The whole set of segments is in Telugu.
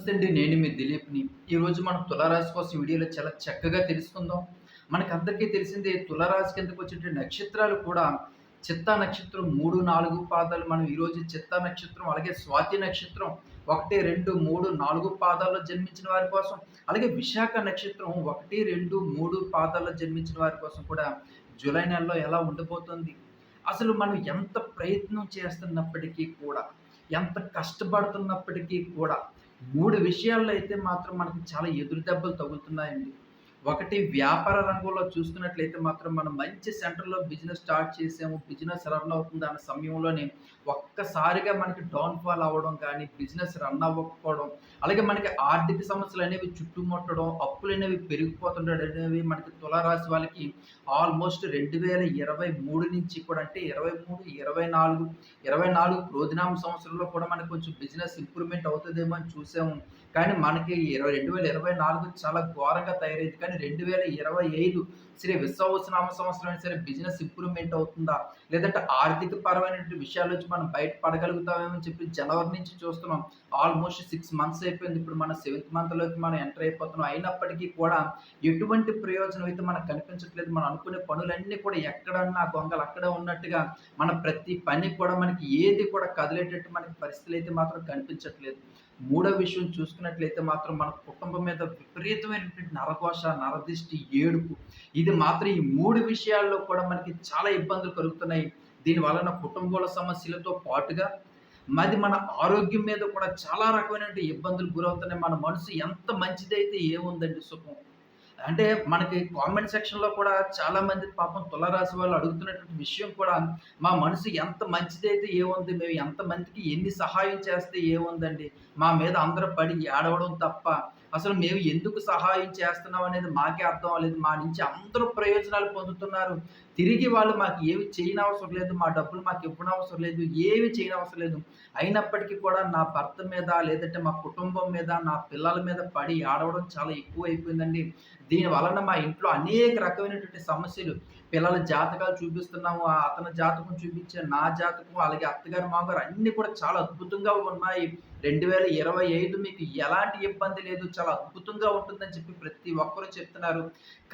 నమస్తే అండి నేను మీ దిలీప్ని. ఈరోజు మనం తులారాశి కోసం వీడియోలో చాలా చక్కగా తెలుసుకుందాం. మనకు అందరికీ తెలిసిందే తులారాశి కిందకు వచ్చే నక్షత్రాలు కూడా చిత్తా నక్షత్రం మూడు నాలుగు పాదాలు. మనం ఈరోజు చిత్తా నక్షత్రం అలాగే స్వాతి నక్షత్రం ఒకటి రెండు మూడు నాలుగు పాదాల్లో జన్మించిన వారి కోసం అలాగే విశాఖ నక్షత్రం ఒకటి రెండు మూడు పాదాల్లో జన్మించిన వారి కోసం కూడా జూలై నెలలో ఎలా ఉండబోతుంది? అసలు మనం ఎంత ప్రయత్నం చేస్తున్నప్పటికీ కూడా ఎంత కష్టపడుతున్నప్పటికీ కూడా మూడు విషయాల్లో అయితే మాత్రం మనకి చాలా ఎదురు దెబ్బలు తగులుతున్నాయండి. ఒకటి వ్యాపార రంగంలో చూసుకున్నట్లయితే మాత్రం మనం మంచి సెంటర్లో బిజినెస్ స్టార్ట్ చేసాము బిజినెస్ రన్ అవుతుంది అన్న సమయంలోనే ఒక్కసారిగా మనకి డౌన్ఫాల్ అవ్వడం కానీ బిజినెస్ రన్ అవ్వకపోవడం అలాగే మనకి ఆర్థిక సమస్యలు అనేవి చుట్టుముట్టడం అప్పులు అనేవి పెరిగిపోతుండడం అనేవి మనకి తులారాశి వాళ్ళకి ఆల్మోస్ట్ రెండు వేల ఇరవై మూడు నుంచి కూడా అంటే ఇరవై మూడు ఇరవై నాలుగు ఇరవై నాలుగు రోజునామ సంవత్సరంలో కూడా మనకు కొంచెం బిజినెస్ ఇంప్రూవ్మెంట్ అవుతుందేమో అని చూసాము. కానీ మనకి ఇరవై రెండు వేల ఇరవై నాలుగు చాలా ఘోరంగా తయారైంది. కానీ రెండు వేల ఇరవై ఐదు శ్రీ విశ్వవసనామ సంవత్సరం అయినా సరే బిజినెస్ ఇంప్రూవ్మెంట్ అవుతుందా? లేదంటే ఆర్థిక పరమైనటువంటి విషయాల నుంచి మనం బయటపడగలుగుతామేమని చెప్పి జనవరి నుంచి చూస్తున్నాం. ఆల్మోస్ట్ సిక్స్ మంత్స్ అయిపోయింది. ఇప్పుడు మన సెవెంత్ మంత్లోకి మనం ఎంటర్ అయిపోతున్నాం. అయినప్పటికీ కూడా ఎటువంటి ప్రయోజనం అయితే మనకు కనిపించట్లేదు. మనం అనుకునే పనులన్నీ కూడా ఎక్కడన్నా గొంగలు అక్కడ ఉన్నట్టుగా మన ప్రతి పని కూడా మనకి ఏది కూడా కదిలేటట్టు మనకి పరిస్థితులు అయితే మాత్రం కనిపించట్లేదు. మూడో విషయం చూసుకున్నట్లయితే మాత్రం మన కుటుంబం మీద విపరీతమైనటువంటి నరఘోష నరదిష్టి ఏడుపు. ఇది మాత్రం ఈ మూడు విషయాల్లో కూడా మనకి చాలా ఇబ్బందులు కలుగుతున్నాయి. దీని వలన కుటుంబాల సమస్యలతో పాటుగా మరి మన ఆరోగ్యం మీద కూడా చాలా రకమైనటువంటి ఇబ్బందులు గురవుతున్నాయి. మన మనసు ఎంత మంచిదైతే ఏముందండి సుఖం. అంటే మనకి కామెంట్ సెక్షన్లో కూడా చాలా మంది పాపం తులరాశి వాళ్ళు అడుగుతున్నటువంటి విషయం కూడా మా మనసు ఎంత మంచిదైతే ఏముంది మేము ఎంత మందికి ఎన్ని సహాయం చేస్తే ఏముందండి మా మీద అందరూ పడి ఏడవడం తప్ప అసలు మేము ఎందుకు సహాయం చేస్తున్నాం అనేది మాకే అర్థం అవ్వలేదు. మా నుంచి అందరూ ప్రయోజనాలు పొందుతున్నారు. తిరిగి వాళ్ళు మాకు ఏమి చేయని అవసరం లేదు మా డబ్బులు మాకు ఇవ్వనవసరం అవసరం లేదు ఏమి చేయని అవసరం లేదు. అయినప్పటికీ కూడా నా భర్త మీద లేదంటే మా కుటుంబం మీద నా పిల్లల మీద పడి ఆడవడం చాలా ఎక్కువ అయిపోయిందండి దీని వలన మా ఇంట్లో అనేక రకమైనటువంటి సమస్యలు. పిల్లల జాతకాలు చూపిస్తున్నాము అతని జాతకం చూపించే నా జాతకం అలాగే అత్తగారు మామగారు అన్నీ కూడా చాలా అద్భుతంగా ఉన్నాయి. రెండు వేల ఇరవై ఐదు మీకు ఎలాంటి ఇబ్బంది లేదు చాలా అద్భుతంగా ఉంటుందని చెప్పి ప్రతి ఒక్కరూ చెప్తున్నారు.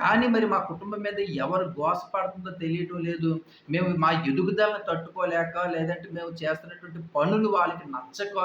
కానీ మరి మా కుటుంబం మీద ఎవరు గోసపడుతుందో తెలియటం లేదు. మేము మా ఎదుగుదలను తట్టుకోలేక లేదంటే మేము చేస్తున్నటువంటి పనులు వాళ్ళకి నచ్చక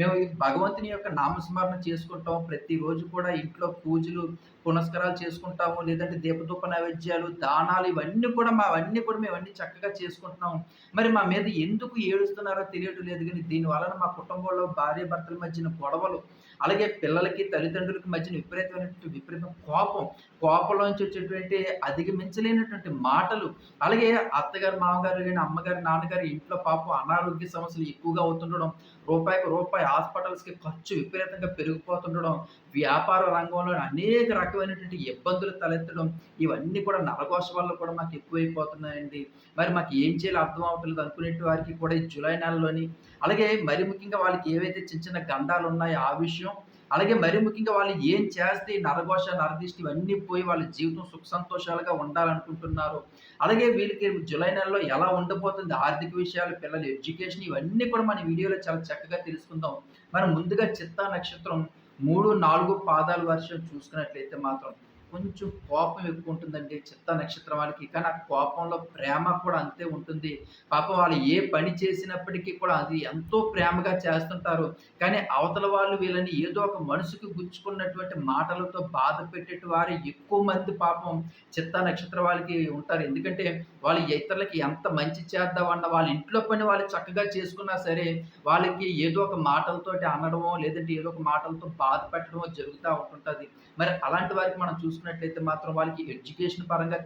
మేము భగవంతుని యొక్క నామస్మరణ చేసుకుంటాం. ప్రతిరోజు కూడా ఇంట్లో పూజలు పునస్కారాలు చేసుకుంటాము లేదంటే దీపదూప నైవేద్యాలు దానాలు ఇవన్నీ కూడా మా అవన్నీ కూడా మేము అన్ని చక్కగా చేసుకుంటున్నాము. మరి మా మీద ఎందుకు ఏడుస్తున్నారో తెలియటం లేదు కానీ దీని వలన మా కుటుంబంలో భార్య భర్తల మధ్యన గొడవలు అలాగే పిల్లలకి తల్లిదండ్రులకి మధ్యన విపరీతమైనటువంటి విపరీతం కోపం కోపంలోంచి వచ్చేటువంటి అధిగమించలేనటువంటి మాటలు. అలాగే అత్తగారు మామగారు కానీ అమ్మగారు నాన్నగారు ఇంట్లో పాపం అనారోగ్య సమస్యలు ఎక్కువగా అవుతుండడం రూపాయికి రూపాయి హాస్పిటల్స్కి ఖర్చు విపరీతంగా పెరిగిపోతుండడం వ్యాపార రంగంలో అనేక రకాల రకమైనటువంటి ఇబ్బందులు తలెత్తడం ఇవన్నీ కూడా నరకోశ వల్ల కూడా మాకు ఎక్కువైపోతున్నాయండి. మరి మాకు ఏం చేయాలో అర్థం అవ్వట్లేదు అనుకునే వారికి కూడా ఈ జూలై నెలలోని అలాగే మరి ముఖ్యంగా వాళ్ళకి ఏవైతే చిన్న చిన్న గంధాలు ఉన్నాయో ఆ విషయం అలాగే మరి ముఖ్యంగా వాళ్ళు ఏం చేస్తే నరఘోష నరదిష్టి ఇవన్నీ పోయి వాళ్ళ జీవితం సుఖ సంతోషాలుగా ఉండాలనుకుంటున్నారు. అలాగే వీళ్ళకి జూలై నెలలో ఎలా ఉండబోతుంది ఆర్థిక విషయాలు పిల్లల ఎడ్యుకేషన్ ఇవన్నీ కూడా మన వీడియోలో చాలా చక్కగా తెలుసుకుందాం. మనం ముందుగా చిత్తా నక్షత్రం మూడు నాలుగు పాదాల వర్షం చూసుకున్నట్లయితే మాత్రం కొంచెం కోపం ఎక్కువ ఉంటుందండి చిత్త నక్షత్రం వాళ్ళకి కానీ ఆ కోపంలో ప్రేమ కూడా అంతే ఉంటుంది. పాపం వాళ్ళు ఏ పని చేసినప్పటికీ కూడా అది ఎంతో ప్రేమగా చేస్తుంటారు. కానీ అవతల వాళ్ళు వీళ్ళని ఏదో ఒక మనసుకు గుచ్చుకున్నటువంటి మాటలతో బాధ పెట్టేటి వారు ఎక్కువ మంది పాపం చిత్త నక్షత్ర వాళ్ళకి ఉంటారు. ఎందుకంటే వాళ్ళు ఇతరులకి ఎంత మంచి చేద్దామన్న వాళ్ళ ఇంట్లో పని వాళ్ళు చక్కగా చేసుకున్నా సరే వాళ్ళకి ఏదో ఒక మాటలతోటి అనడమో లేదంటే ఏదో ఒక మాటలతో బాధ పెట్టడమో జరుగుతూ ఉంటుంటుంది. మరి అలాంటి వారికి మనం చూసుకున్నట్లయితే మాత్రం వాళ్ళకి ఎడ్యుకేషన్ పరంగా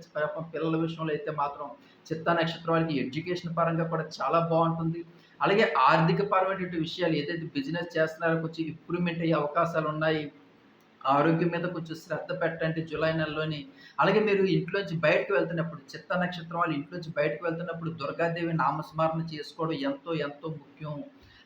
పిల్లల విషయంలో అయితే మాత్రం చిత్తా నక్షత్రం వాళ్ళకి ఎడ్యుకేషన్ పరంగా కూడా చాలా బాగుంటుంది. అలాగే ఆర్థిక పరమైనటువంటి విషయాలు ఏదైతే బిజినెస్ చేస్తున్నారో కొంచెం ఇంప్రూవ్మెంట్ అయ్యే అవకాశాలు ఉన్నాయి. ఆరోగ్యం మీద కొంచెం శ్రద్ధ పెట్టండి జూలై నెలలోని. అలాగే మీరు ఇంట్లోంచి బయటకు వెళ్తున్నప్పుడు చిత్త నక్షత్రం వాళ్ళు ఇంట్లోంచి బయటకు వెళ్తున్నప్పుడు దుర్గాదేవి నామస్మరణ చేసుకోవడం ఎంతో ఎంతో ముఖ్యం.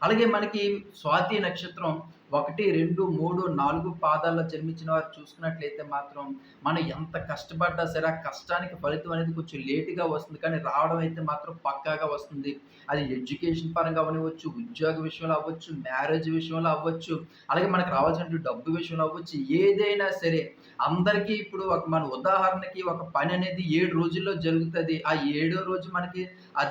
అలాగే మనకి స్వాతి నక్షత్రం ఒకటి రెండు మూడు నాలుగు పాదాల్లో జన్మించిన వారు చూసుకున్నట్లయితే మాత్రం మనం ఎంత కష్టపడ్డా సరే ఆ కష్టానికి ఫలితం అనేది కొంచెం లేటుగా వస్తుంది. కానీ రావడం అయితే మాత్రం పక్కాగా వస్తుంది. అది ఎడ్యుకేషన్ పరంగా అవ్వనివ్వచ్చు ఉద్యోగ విషయంలో అవ్వచ్చు మ్యారేజ్ విషయంలో అవ్వచ్చు అలాగే మనకు రావాల్సిన డబ్బు విషయంలో అవ్వచ్చు ఏదైనా సరే అందరికీ ఇప్పుడు ఒక మన ఉదాహరణకి ఒక పని అనేది ఏడు రోజుల్లో జరుగుతుంది. ఆ ఏడో రోజు మనకి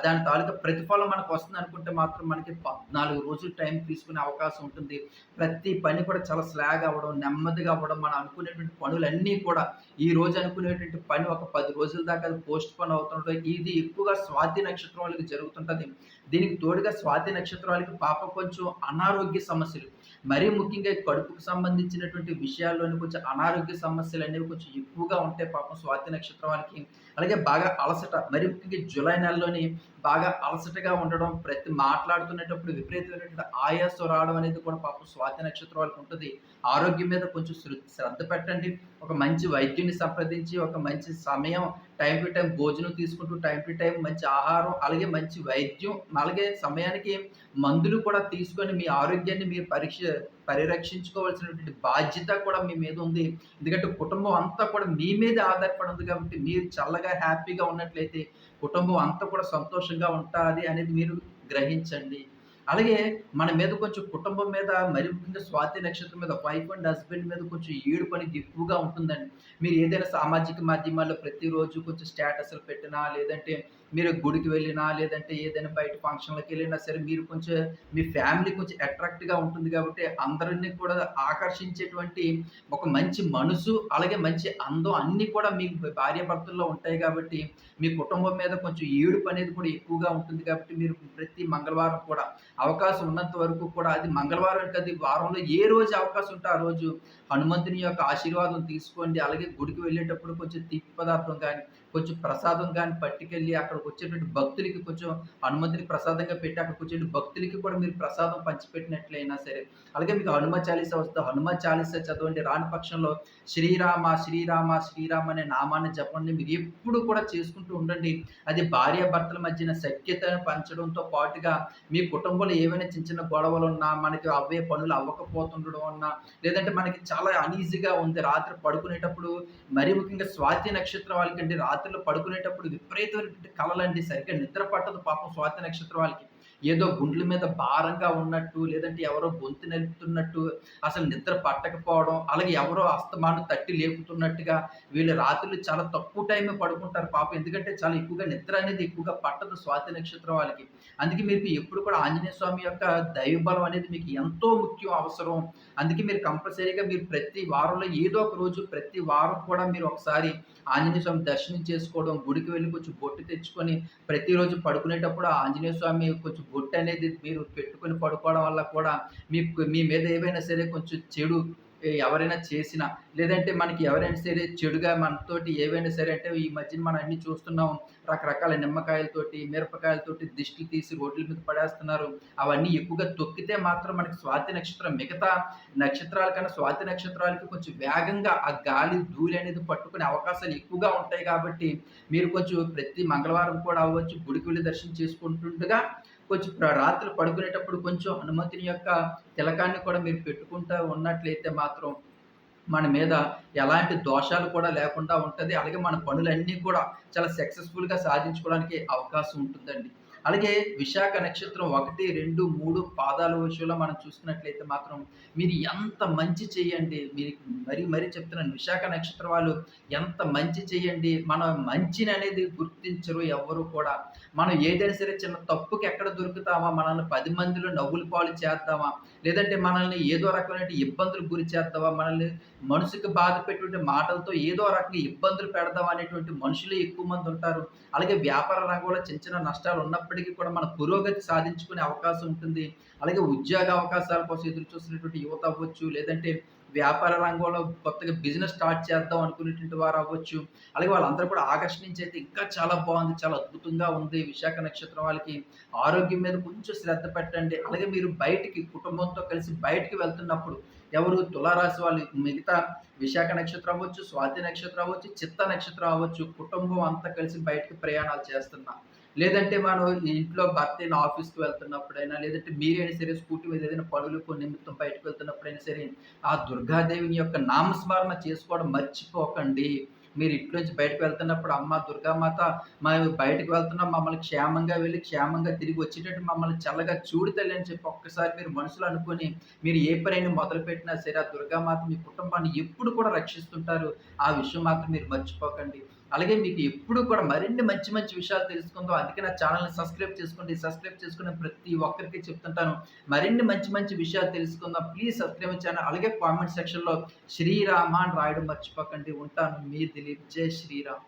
దాని తాలూకా ప్రతిఫలం మనకు వస్తుంది అనుకుంటే మాత్రం మనకి పద్నాలుగు రోజులు టైం తీసుకునే అవకాశం ఉంటుంది. ప్రతి పని కూడా చాలా స్లాగ్ అవ్వడం నెమ్మదిగా అవ్వడం మనం అనుకునేటువంటి పనులన్నీ కూడా ఈ రోజు అనుకునేటువంటి పని ఒక పది రోజుల దాకా అది పోస్ట్ పోన్ అవుతుంటుంది ఇది ఎక్కువగా స్వాతి నక్షత్రం వాళ్ళకి జరుగుతుంటుంది. దీనికి తోడుగా స్వాతి నక్షత్రాలకి పాప కొంచెం అనారోగ్య సమస్యలు. మరీ ముఖ్యంగా కడుపుకు సంబంధించినటువంటి విషయాల్లోని కొంచెం అనారోగ్య సమస్యలు అనేవి కొంచెం ఎక్కువగా ఉంటాయి పాపం స్వాతి నక్షత్రం వాళ్ళకి అలాగే బాగా అలసట మరీ ముఖ్యంగా జూలై నెలలోని బాగా అలసటగా ఉండడం ప్రతి మాట్లాడుతున్నప్పుడు విపరీతమైనటువంటి ఆయాసం రావడం అనేది కూడా పాపం స్వాతి నక్షత్రం వాళ్ళకి ఉంటుంది. ఆరోగ్యం మీద కొంచెం శ్రద్ధ పెట్టండి. ఒక మంచి వైద్యుని సంప్రదించి ఒక మంచి సమయం టైం టు టైం భోజనం తీసుకుంటూ టైం టు టైం మంచి ఆహారం అలాగే మంచి వైద్యం అలాగే సమయానికి మందులు కూడా తీసుకొని మీ ఆరోగ్యాన్ని మీరు పరీక్ష పరిరక్షించుకోవాల్సినటువంటి బాధ్యత కూడా మీ మీద ఉంది. ఎందుకంటే కుటుంబం అంతా కూడా మీ మీద ఆధారపడి ఉంది కాబట్టి మీరు చల్లగా హ్యాపీగా ఉన్నట్లయితే కుటుంబం అంతా కూడా సంతోషంగా ఉంటుంది అనేది మీరు గ్రహించండి. అలాగే మన మీద కొంచెం కుటుంబం మీద మరి ముఖ్యంగా స్వాతి నక్షత్రం మీద వైఫ్ అండ్ హస్బెండ్ మీద కొంచెం ఏడు పని ఎక్కువగా ఉంటుందండి. మీరు ఏదైనా సామాజిక మాధ్యమాల్లో ప్రతిరోజు కొంచెం స్టేటస్లు పెట్టినా లేదంటే మీరు గుడికి వెళ్ళినా లేదంటే ఏదైనా బయట ఫంక్షన్లకు వెళ్ళినా సరే మీరు కొంచెం మీ ఫ్యామిలీ కొంచెం అట్రాక్ట్గా ఉంటుంది కాబట్టి అందరినీ కూడా ఆకర్షించేటువంటి ఒక మంచి మనసు అలాగే మంచి అందం అన్నీ కూడా మీ భార్యాభర్తల్లో ఉంటాయి కాబట్టి మీ కుటుంబం మీద కొంచెం ఏడుపు అనేది కూడా ఎక్కువగా ఉంటుంది కాబట్టి మీరు ప్రతి మంగళవారం కూడా అవకాశం ఉన్నంత వరకు కూడా అది మంగళవారం అంటే అది వారంలో ఏ రోజు అవకాశం ఉంటే ఆ రోజు హనుమంతుని యొక్క ఆశీర్వాదం తీసుకోండి. అలాగే గుడికి వెళ్ళేటప్పుడు కొంచెం తీపి పదార్థం కానీ కొంచెం ప్రసాదం కానీ పట్టుకెళ్ళి అక్కడికి వచ్చేటువంటి భక్తులకి కొంచెం హనుమంతుని ప్రసాదంగా పెట్టి అక్కడికి వచ్చేటువంటి భక్తులకి కూడా మీరు ప్రసాదం పంచిపెట్టినట్లయినా సరే. అలాగే మీకు హనుమ చాలీస వస్తే హనుమ చాలీస చదవండి. రాని పక్షంలో శ్రీరామ శ్రీరామ శ్రీరామ అనే నామాన్ని చెప్పండి మీరు ఎప్పుడు కూడా చేసుకుంటూ ఉండండి. అది భార్యాభర్తల మధ్యన సఖ్యతను పంచడంతో పాటుగా మీ కుటుంబంలో ఏవైనా చిన్న చిన్న గొడవలు ఉన్నా మనకి అవే పనులు అవ్వకపోతుండడం ఉన్నా లేదంటే మనకి చాలా అనీజీగా ఉంది రాత్రి పడుకునేటప్పుడు మరీ ముఖ్యంగా స్వాతి నక్షత్రం వాళ్ళకండి రాత్రిలో పడుకునేటప్పుడు విపరీతమైనటువంటి కళలండి. సరిగ్గా నిద్ర పట్టదు పాపం స్వాతి నక్షత్రం వాళ్ళకి. ఏదో గుండ్ల మీద భారంగా ఉన్నట్టు లేదంటే ఎవరో గొంతు నలుపుతున్నట్టు అసలు నిద్ర పట్టకపోవడం అలాగే ఎవరో అస్తమాను తట్టి లేపుతున్నట్టుగా వీళ్ళు రాత్రులు చాలా తక్కువ టైమే పడుకుంటారు పాపం. ఎందుకంటే చాలా ఎక్కువగా నిద్ర అనేది ఎక్కువగా పట్టదు స్వాతి నక్షత్రం వాళ్ళకి. అందుకే మీకు ఎప్పుడు కూడా ఆంజనేయ స్వామి యొక్క దైవబలం అనేది మీకు ఎంతో ముఖ్యం అవసరం. అందుకే మీరు కంపల్సరీగా మీరు ప్రతి వారంలో ఏదో ఒక రోజు ప్రతి వారం కూడా మీరు ఒకసారి ఆంజనేయ స్వామి దర్శనం చేసుకోవడం గుడికి వెళ్ళి కొంచెం బొట్టు తెచ్చుకొని ప్రతిరోజు పడుకునేటప్పుడు ఆంజనేయ స్వామి కొంచెం బొట్టు అనేది మీరు పెట్టుకొని పడుకోవడం వల్ల కూడా మీకు మీ మీద ఏవైనా సరే కొంచెం చెడు ఎవరైనా చేసినా లేదంటే మనకి ఎవరైనా సరే చెడుగా మనతోటి ఏవైనా సరే అంటే ఈ మధ్యన మనం అన్ని చూస్తున్నాం. రకరకాల నిమ్మకాయలతోటి మిరపకాయలతోటి దిష్టి తీసి రోడ్ల మీద పడేస్తున్నారు. అవన్నీ ఎక్కువగా తొక్కితే మాత్రం మనకి స్వాతి నక్షత్రం మిగతా నక్షత్రాల కన్నా స్వాతి నక్షత్రాలకి కొంచెం వేగంగా ఆ గాలి ధూళి అనేది పట్టుకునే అవకాశాలు ఎక్కువగా ఉంటాయి కాబట్టి మీరు కొంచెం ప్రతి మంగళవారం కూడా అవ్వచ్చు గుడికి వెళ్ళి దర్శనం చేసుకుంటుండగా కొంచెం ప్ర- రాత్రి పడుకునేటప్పుడు కొంచెం హనుమంతుని యొక్క తిలకాన్ని కూడా మీరు పెట్టుకుంటూ ఉన్నట్లయితే మాత్రం మన మీద ఎలాంటి దోషాలు కూడా లేకుండా ఉంటుంది. అలాగే మన పనులన్నీ కూడా చాలా సక్సెస్ఫుల్గా సాధించుకోవడానికి అవకాశం ఉంటుందండి. అలాగే విశాఖ నక్షత్రం ఒకటి రెండు మూడు పాదాల విషయంలో మనం చూసుకున్నట్లయితే మాత్రం మీరు ఎంత మంచి చేయండి మీరు మరీ మరీ చెప్తున్నాను విశాఖ నక్షత్రం వాళ్ళు ఎంత మంచి చేయండి మన మంచిని అనేది గుర్తించరు ఎవ్వరు కూడా. మనం ఏదైనా సరే చిన్న తప్పుకి ఎక్కడ దొరుకుతామా మనల్ని పది మందిలో నవ్వులు పాలు చేద్దామా లేదంటే మనల్ని ఏదో రకమైన ఇబ్బందులు గురి చేద్దామా మనల్ని మనసుకి బాధ పెట్టుంటే మాటలతో ఏదో రకంగా ఇబ్బందులు పెడదాం అనేటువంటి మనుషులు ఎక్కువ మంది ఉంటారు. అలాగే వ్యాపార రంగంలో చిన్న చిన్న నష్టాలు ఉన్నప్పుడు ఉన్నప్పటికీ కూడా మన పురోగతి సాధించుకునే అవకాశం ఉంటుంది. అలాగే ఉద్యోగ అవకాశాల కోసం ఎదురు చూస్తున్నటువంటి యువత అవ్వచ్చు లేదంటే వ్యాపార రంగంలో కొత్తగా బిజినెస్ స్టార్ట్ చేద్దాం అనుకునేటువంటి వారు అవ్వచ్చు. అలాగే వాళ్ళందరూ కూడా ఆకర్షణించి అయితే ఇంకా చాలా బాగుంది చాలా అద్భుతంగా ఉంది విశాఖ నక్షత్రం వాళ్ళకి. ఆరోగ్యం మీద కొంచెం శ్రద్ధ పెట్టండి. అలాగే మీరు బయటికి కుటుంబంతో కలిసి బయటికి వెళ్తున్నప్పుడు ఎవరు తులారాశి వాళ్ళు మిగతా విశాఖ నక్షత్రం అవ్వచ్చు స్వాతి నక్షత్రం అవ్వచ్చు చిత్త నక్షత్రం అవ్వచ్చు కుటుంబం అంతా కలిసి బయటకు ప్రయాణాలు చేస్తున్నా లేదంటే మనం ఇంట్లో భర్త అయినా ఆఫీస్‌కి వెళ్తున్నప్పుడైనా, లేదంటే మీరైనా సరే స్కూటీ మీద ఏదైనా పనులకు నిమిత్తం బయటకు వెళ్తున్నప్పుడైనా సరే, ఆ దుర్గాదేవిని యొక్క నామస్మరణ చేసుకోవడం మర్చిపోకండి. మీరు ఇంట్లో నుంచి బయటకు వెళ్తున్నప్పుడు అమ్మ దుర్గామాత మేము బయటకు వెళ్తున్నాం మమ్మల్ని క్షేమంగా వెళ్ళి, క్షేమంగా తిరిగి వచ్చేటట్టు మమ్మల్ని చల్లగా చూడు తల్లి అని చెప్పి ఒక్కసారి మీరు మనసులో అనుకొని మీరు ఏ పనైనా మొదలుపెట్టినా సరే ఆ దుర్గామాత మీ కుటుంబాన్ని ఎప్పుడు కూడా రక్షిస్తుంటారు. ఆ విషయం మాత్రం మీరు మర్చిపోకండి. అలాగే మీకు ఎప్పుడు కూడా మరిన్ని మంచి మంచి విషయాలు తెలుసుకుందాం. అందుకే నా ఛానల్ని సబ్స్క్రైబ్ చేసుకోండి. సబ్స్క్రైబ్ చేసుకున్న ప్రతి ఒక్కరికి చెప్తుంటాను. మరిన్ని మంచి మంచి విషయాలు తెలుసుకుందాం. ప్లీజ్ సబ్స్క్రైబ్ ఛానల్ అలాగే కామెంట్ సెక్షన్‌లో శ్రీరామ అని రాయడం మర్చిపోకండి. ఉంటాను. మీ దిలీప్. జై శ్రీరామ్.